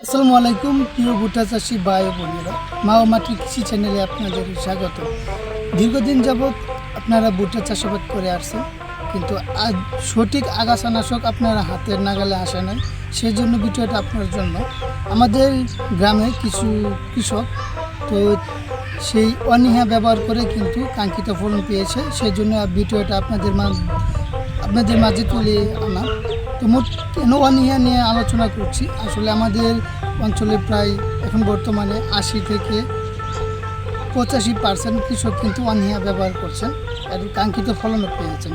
আসসালামু আলাইকুম, প্রিয় ভুট্টা চাষি ভাই বোনেরা। মা ও মাটির কৃষি চ্যানেলে আপনাদের স্বাগত। দীর্ঘদিন যাবৎ আপনারা ভুট্টা চাষাবাদ করে আসছেন, কিন্তু আজ সঠিক আগাছানাশক আপনারা হাতের নাগালে আসে নাই। সেই জন্য ভিডিওটা আপনার জন্য। আমাদের গ্রামে কিছু কৃষক তো সেই অনীহা ব্যবহার করে কিন্তু কাঙ্ক্ষিত ফলন পেয়েছে। সেই জন্য ভিডিওটা আপনাদের আপনাদের মাঝে তুলে আনা। তো মোট কেন অনীহা নিয়ে আলোচনা করছি? আসলে আমাদের অঞ্চলে প্রায় এখন বর্তমানে আশি থেকে পঁচাশি পার্সেন্ট কৃষক কিন্তু অনীহা ব্যবহার করছেন আর কাঙ্ক্ষিত ফলনও পেয়েছেন।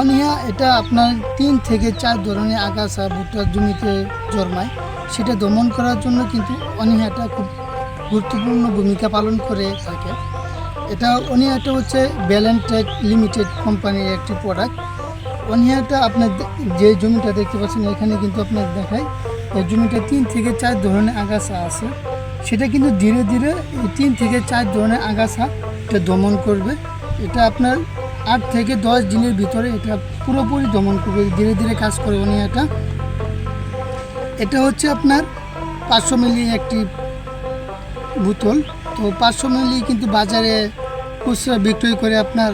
অনীহা এটা আপনার তিন থেকে চার ধরনের আগাছা ভুট্টার জমিতে জন্মায়। সেটা দমন করার জন্য কিন্তু অনীহাটা খুব গুরুত্বপূর্ণ ভূমিকা পালন করে থাকে। এটা অনিহাটা হচ্ছে ব্যালেন্টেক লিমিটেড কোম্পানির একটি প্রোডাক্ট অনিহাটা আপনার যে জমিটা দেখতে পাচ্ছেন, এখানে কিন্তু আপনার দেখায় এই জমিটা তিন থেকে চার ধরনের আগাছা আছে। সেটা কিন্তু ধীরে ধীরে তিন থেকে চার ধরনের আগাছা এটা দমন করবে। এটা আপনার আট থেকে দশ দিনের ভিতরে এটা পুরোপুরি দমন করবে, ধীরে ধীরে কাজ করে অনিহাটা এটা হচ্ছে আপনার পাঁচশো মিলি একটি বোতল। তো পাঁচশো মিলি কিন্তু বাজারে খুচরা বিক্রয় করে আপনার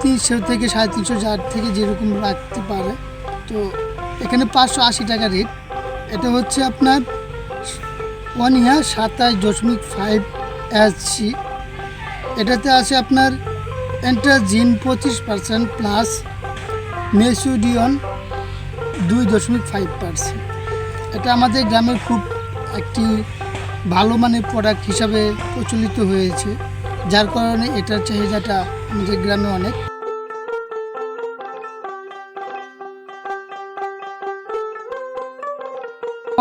তিনশো থেকে সাড়ে তিনশো যার থেকে যেরকম রাখতে পারে। তো এখানে পাঁচশো আশি টাকা রেট এটা হচ্ছে আপনার ওয়ান ইয়ার সাতাশ দশমিক ফাইভ সি এটাতে আছে আপনার এন্টাজিন পঁচিশ পার্সেন্ট প্লাস মেসুডিয়ন দুই দশমিক ফাইভ পার্সেন্ট এটা আমাদের গ্রামের খুব একটি ভালো মানের প্রোডাক্ট হিসাবে প্রচলিত হয়েছে, যার কারণে এটার চাহিদাটা আমাদের গ্রামে অনেক।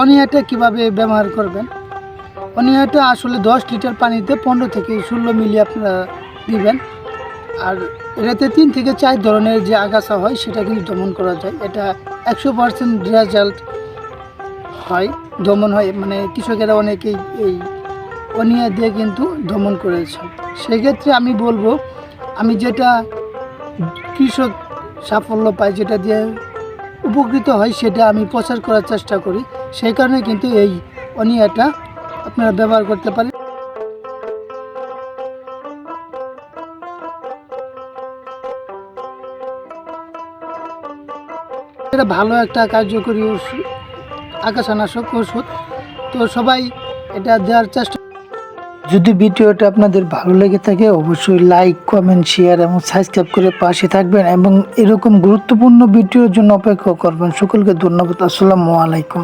অনিয়াটা কীভাবে ব্যবহার করবেন? অনিয়াটা আসলে দশ লিটার পানিতে পনেরো থেকে ষোলো মিলি আপনারা দিবেন। আর এটাতে তিন থেকে চার ধরনের যে আগাছা হয়, সেটা কিন্তু দমন করা যায়। এটা একশো পার্সেন্ট রেজাল্ট হয়, দমন হয়। মানে কৃষকেরা অনেকেই এই অনিয়া দিয়ে কিন্তু দমন করেছে সেক্ষেত্রে আমি বলব আমি যেটা কৃষক সাফল্য পাই যেটা দিয়ে উপকৃত হয়, সেটা আমি প্রচার করার চেষ্টা করি। সেই কারণে কিন্তু এই অনিয়াটা আপনারা ব্যবহার করতে পারেন। এটা ভালো একটা কার্যকরী ওষুধ, আকাশানাশক ওষুধ। তো সবাই এটা দেওয়ার চেষ্টা যদি ভিডিওটা আপনাদের ভালো লেগে থাকে, অবশ্যই লাইক কমেন্ট শেয়ার এবং সাবস্ক্রাইব করে পাশে থাকবেন এবং এরকম গুরুত্বপূর্ণ ভিডিওর জন্য অপেক্ষা করবেন। সকলকে ধন্যবাদ। আসসালামু আলাইকুম।